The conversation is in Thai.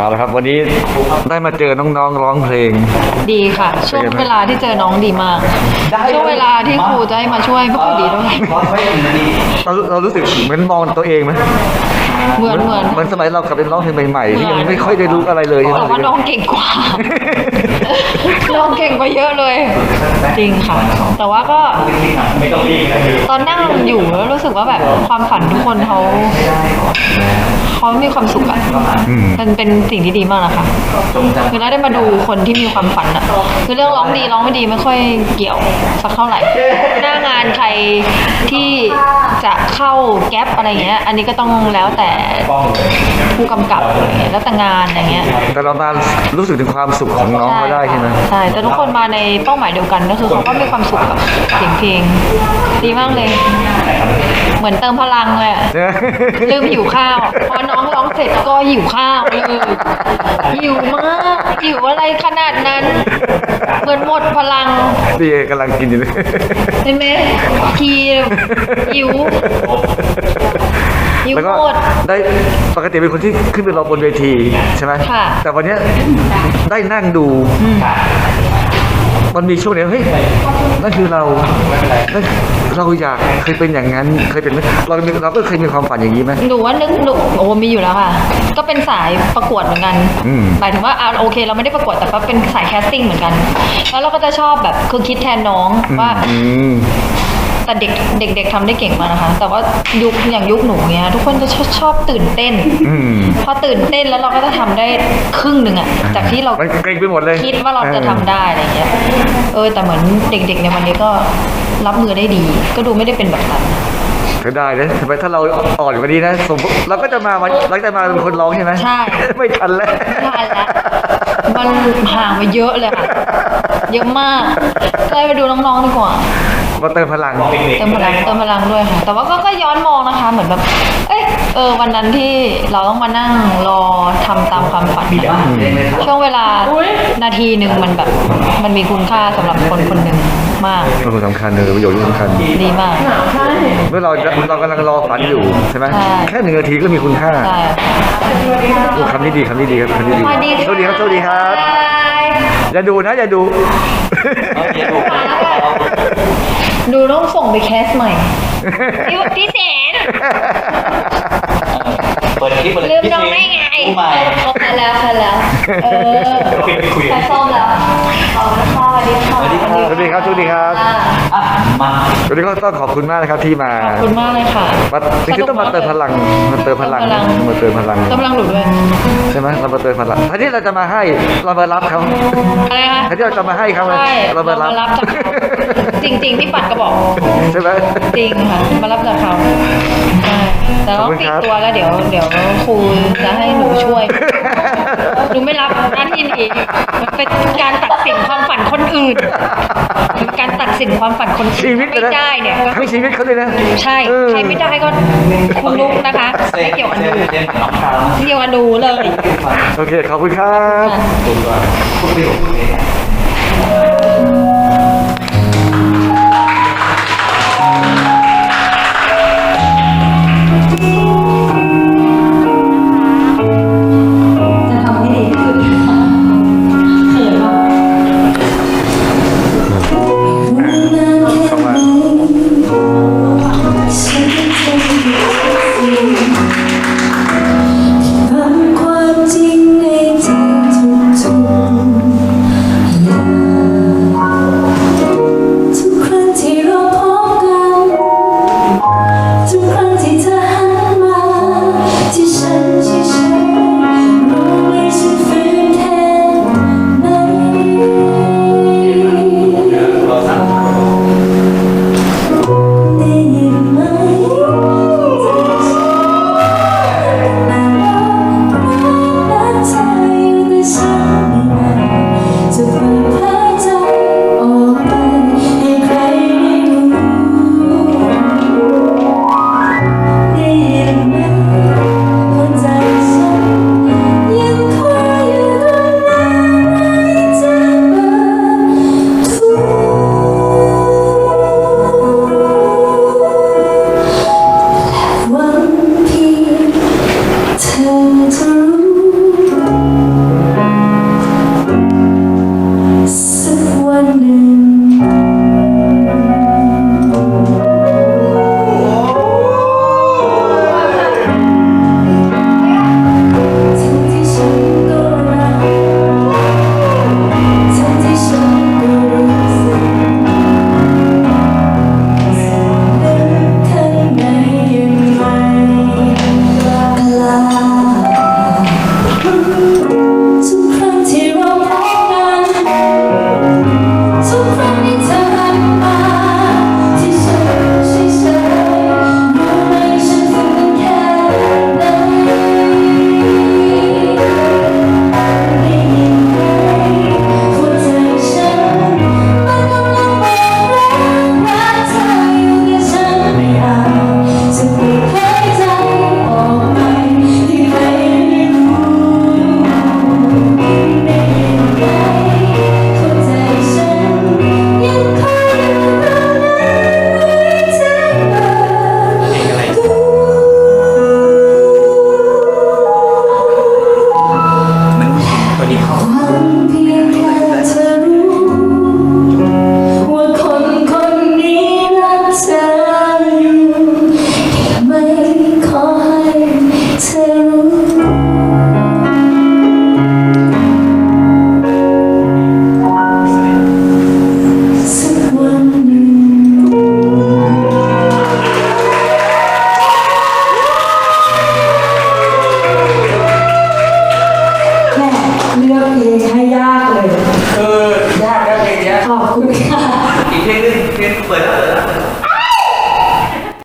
เอาละครับ วันนี้ได้มาเจอน้องๆร้องเพลง ดีค่ะ ช่วงเวลาที่เจอน้องดีมาก ช่วงเวลาที่ครูจะให้มาช่วยก็พอดีด้วยเราเรารู้สึกเหมือนมองตัวเองไหมเหมือนเหมือนเหมือนสมัยเรากลับเป็นร้องเพลงใหม่ๆที่ยังไม่ค่อยได้รู้อะไรเลยใช่ไหมแต่ว่าน้องเก่งกว่าน้องเก่งกว่าเยอะเลย จริงค่ะ แต่ว่าก็ตอนนั่งอยู่แล้วรู้สึกว่าแบบความฝันทุกคนเขาเขามีความสุขอะมันเป็นสิ่งที่ดีมากนะคะคือเราได้มาดูคนที่มีความฝันอะคือเรื่องร้องดีร้องไม่ดีไม่ค่อยเกี่ยวสักเท่าไหร่ หน้างานใครที่จะเข้าแก๊ปอะไรเงี้ย อันนี้ก็ต้องแล้วแต่ผู้กำกับอะไรเงี้ยแล้วแต่งานอะไรเงี้ยแต่เรามารู้สึกถึงความสุขของน้องเขาได้ใช่ไหมใช่แต่ทุกคนมาในเป้าหมายเดียวกันก็คือเขาก็มีความสุขกับเสียงเพลงดีมากเลย เหมือนเติมพลังเลยอะลืมหิวข้าว พอน้องร้องเสร็จก็หิวข้าวเลยหิวมากหิวอะไรขนาดนั้น เหมือนหมดพลังพี่กำลังกินอยู่เลยเห็นไหมทีหิวหิวแล้วก็หมด ได้ปกติเป็นคนที่ขึ้นไปรอบนเวทีใช่ไหมค่ะ แต่วันเนี้ยได้นั่งดูมั นมีช่วงเนี้ยเฮ้ยนั่นคือเรานั่นเราอยากเคยเป็นอย่างนั้นเคยเป็นไหมเรามีเราก็เคยมีความฝันอย่างนี้ไหมหนูว่านึกหนูโอ้มีอยู่แล้วค่ะ ก็เป็นสายประกวดเหมือนกันอืมหมายถึงว่าอ่าโอเค เราไม่ได้ประกวดแต่ก็เป็นสายแคสติ้งเหมือนกัน แล้วเราก็จะชอบแบบคือคิดแทนน้องว่าอืม แต่เด็กเด็กๆทำได้เก่งมากนะคะ แต่ว่ายุคอย่างยุคหนูเนี้ย ทุกคนจะชอบชอบตื่นเต้น อืม พอตื่นเต้นแล้วเราก็จะทำได้ครึ่งหนึ่งอะจากที่เรา มันเกรงไปหมดเลยคิดว่าเราจะทำได้อะไรเงี้ย เออ แต่เหมือนเด็กๆในวันนี้ก็รับมือได้ดี ก็ดูไม่ได้เป็นแบบนั้นก็ได้นะทำไมถ้าเราอ่อนกว่านี้นะสมมติเราก็จะมาวันเราจะมาเป็นคนร้องใช่ไหมใช่ ไม่ทันแล้วไม่ทันแล้วมันห่างไปเยอะเลยค่ะ เยอะมากเลยไปดูน้องๆดีกว่า มาเติมพลัง เติมพลังเติมพลังด้วยค่ะ แต่ว่าก็ก็ย้อนมองนะคะ เหมือนแบบ เอ้ยเออวันนั้นที่เราต้องมานั่งรอทำตามความฝันอะช่วงเวลานาทีหนึ่งมันแบบ มันมีคุณค่าสำหรับคนคนหนึ่งมากเป็นคนสำคัญเลยประโยชน์ที่สำคัญดีมากเมื่อเราจะเรากำลังรอฝันอยู่ใช่ไหมใช่แค่หนึ่งนาทีก็มีคุณค่าใช่โอ้คำนี้ดีคำนี้ดีครับคำนี้ดีสวัสดีสวัสดีครับสวัสดีครับอย่าดูนะอย่าดู ดูต้องส่งไปแคสใหม่พี่พี่แสน เปิดคลิปเปิดลืมน้องได้ไงผู้ใหม่ครบแล้วครบแล้ว เออใครซ่อมแล้วอ๋อสวัสดีค่ะสวัสดีครับสวัสดีครับสวัสดีครับอ่าอะมา วันนี้ก็ต้องขอบคุณมากนะครับที่มาขอบคุณมากเลยค่ะ มาจริงๆต้องมาเติมพลังมาเติมพลังเติมพลัง มาเติมพลังกำลังหลุดด้วย ใช่ไหมเรามาเติมพลังทีนี้เราจะมาให้เรามารับเขาอะไรคะทีนี้เราจะมาให้เขาใช่เรามารับจากเขาจริง ๆ ที่ปัดก็บอก ใช่ไหม จริงค่ะ มารับจากเขาใช่แต่ต้องขอบคุณปิดครับ ตัวแล้วเดี๋ยว เดี๋ยวครูจะให้หนูช่วยหนูไม่รับหน้าที่นี้มันเป็นการตัดสินความฝันคนอื่นเป็นการตัดสินความฝันคนชีอื่นวิตไม่เลยนะได้เนี่ย ทั้งชีวิตเขาเลยนะใช่เออ ใครไม่ได้ก็คุณลุกนะคะ ไม่เกี่ยวกับหนูเรียนน้องคราวนะไม่เกี่ยวกับหนูเลย โอเค ขอบคุณครับคุณประโยชน์